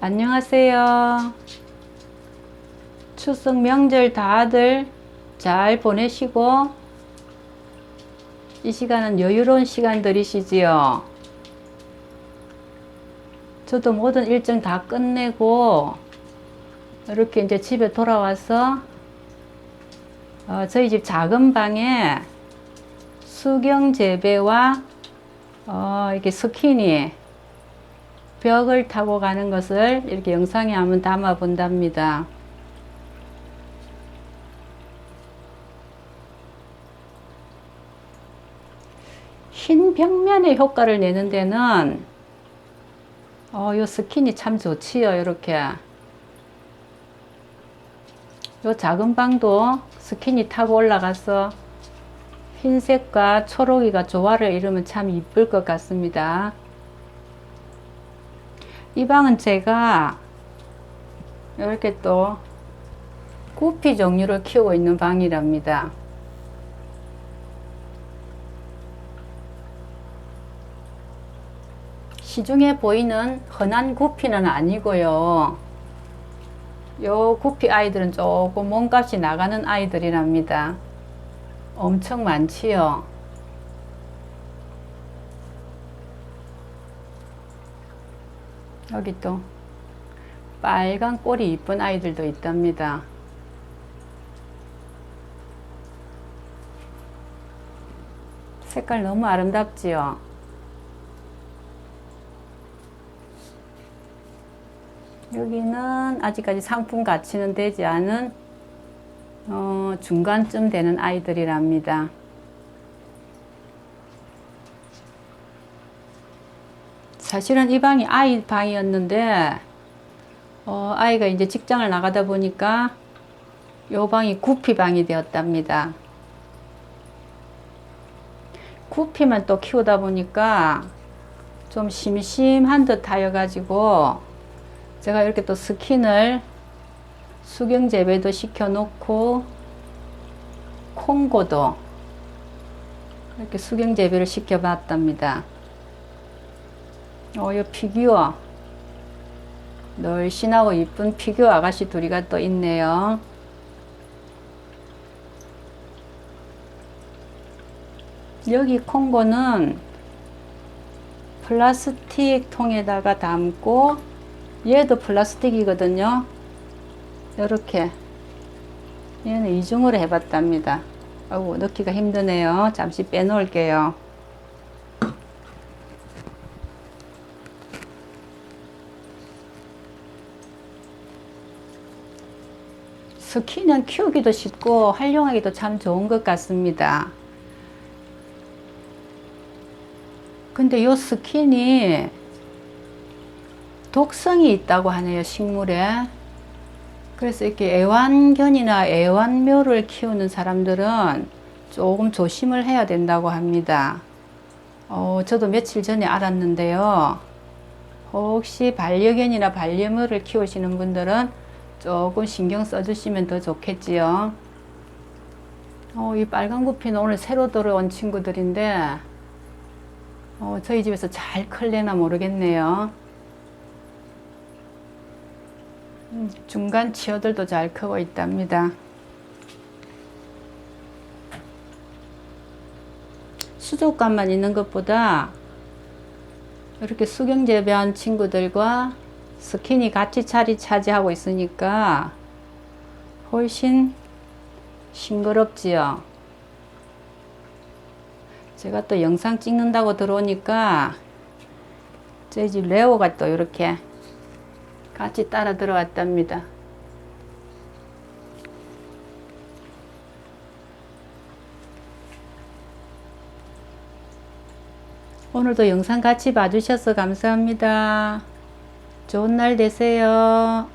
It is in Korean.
안녕하세요. 추석 명절 다들 잘 보내시고 이 시간은 여유로운 시간들이시지요. 저도 모든 일정 다 끝내고 이렇게 이제 집에 돌아와서 어, 저희 집 작은 방에 수경 재배와 어, 이렇게 스키니 벽을 타고 가는 것을 이렇게 영상에 한번 담아 본답니다. 흰 벽면에 효과를 내는 데는 어, 요 스킨이 참 좋지요. 이렇게. 요 작은 방도 스킨이 타고 올라가서 흰색과 초록이가 조화를 이루면 참 이쁠 것 같습니다. 이 방은 제가 이렇게 또 구피 종류를 키우고 있는 방이랍니다. 시중에 보이는 흔한 구피는 아니고요. 요 구피 아이들은 조금 몸값이 나가는 아이들이랍니다. 엄청 많지요. 여기 또 빨간 꼬리 이쁜 아이들도 있답니다. 색깔 너무 아름답지요. 여기는 아직까지 상품 가치는 되지 않은 어, 중간쯤 되는 아이들이랍니다. 사실은 이 방이 아이 방이었는데 어, 아이가 이제 직장을 나가다 보니까 요 방이 구피 방이 되었답니다. 구피만 또 키우다 보니까 좀 심심한 듯 하여 가지고 제가 이렇게 또 스킨을 수경 재배도 시켜 놓고 콩고도 이렇게 수경 재배를 시켜 봤답니다. 어, 이 피규어 널씬하고 이쁜 피규어 아가씨 둘이가 또 있네요. 여기 콩고는 플라스틱 통에다가 담고 얘도 플라스틱이거든요. 이렇게 얘는 이중으로 해봤답니다. 아우 넣기가 힘드네요. 잠시 빼놓을게요. 스키는 키우기도 쉽고 활용하기도 참 좋은 것 같습니다. 근데 요 스킨이 독성이 있다고 하네요, 식물에. 그래서 이렇게 애완견이나 애완묘를 키우는 사람들은 조금 조심을 해야 된다고 합니다. 어, 저도 며칠 전에 알았는데요. 혹시 반려견이나 반려묘를 키우시는 분들은 조금 신경 써주시면 더 좋겠지요. 어, 이 빨간 구피는 오늘 새로 들어온 친구들인데, 어, 저희 집에서 잘 클래나 모르겠네요. 음, 중간 치어들도 잘 크고 있답니다. 수족관만 있는 것보다 이렇게 수경 재배한 친구들과 스킨이 같이 자리 차지하고 있으니까 훨씬 싱그럽지요. 제가 또 영상 찍는다고 들어오니까 저희 집 레오가 또 이렇게 같이 따라 들어왔답니다. 오늘도 영상 같이 봐주셔서 감사합니다. 좋은 날 되세요.